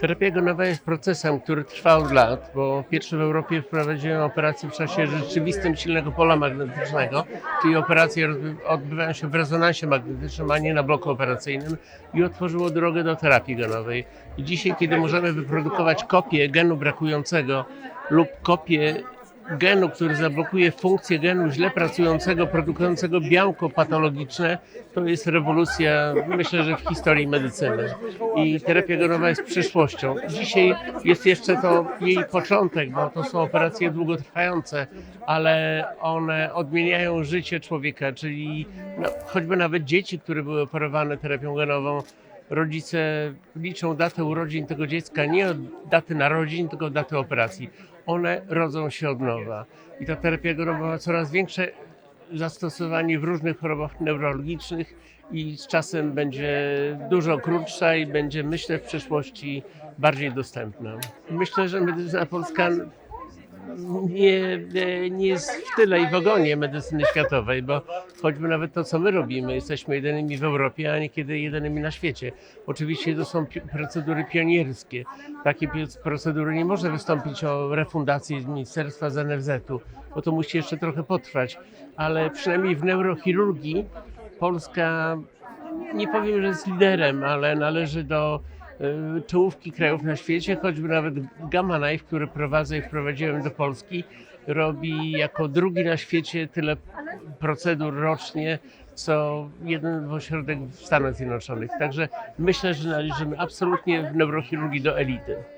Terapia genowa jest procesem, który trwa od lat, bo pierwszy w Europie wprowadziłem operację w czasie rzeczywistym silnego pola magnetycznego, czyli operacje odbywają się w rezonansie magnetycznym, a nie na bloku operacyjnym i otworzyło drogę do terapii genowej. I dzisiaj, kiedy możemy wyprodukować kopię genu brakującego lub kopię genu, który zablokuje funkcję genu źle pracującego, produkującego białko patologiczne, to jest rewolucja, myślę, że w historii medycyny. I terapia genowa jest przyszłością. Dzisiaj jest jeszcze to jej początek, bo to są operacje długotrwające, ale one odmieniają życie człowieka, czyli no, choćby nawet dzieci, które były operowane terapią genową, rodzice liczą datę urodzin tego dziecka nie od daty narodzin, tylko od daty operacji. One rodzą się od nowa. I ta terapia genowa ma coraz większe zastosowanie w różnych chorobach neurologicznych i z czasem będzie dużo krótsza i będzie, myślę, w przyszłości bardziej dostępna. Myślę, że medycyna polska nie, nie jest w tyle i w ogonie medycyny światowej, bo choćby nawet to, co my robimy, jesteśmy jedynymi w Europie, a niekiedy jedynymi na świecie. Oczywiście to są procedury pionierskie. Takie procedury nie może wystąpić o refundację z ministerstwa, z NFZ-u, bo to musi jeszcze trochę potrwać, ale przynajmniej w neurochirurgii Polska nie powiem, że jest liderem, ale należy do czołówki krajów na świecie, choćby nawet Gamma Knife, który prowadzę i wprowadziłem do Polski, robi jako drugi na świecie tyle procedur rocznie, co jeden ośrodek w Stanach Zjednoczonych. Także myślę, że należymy absolutnie w neurochirurgii do elity.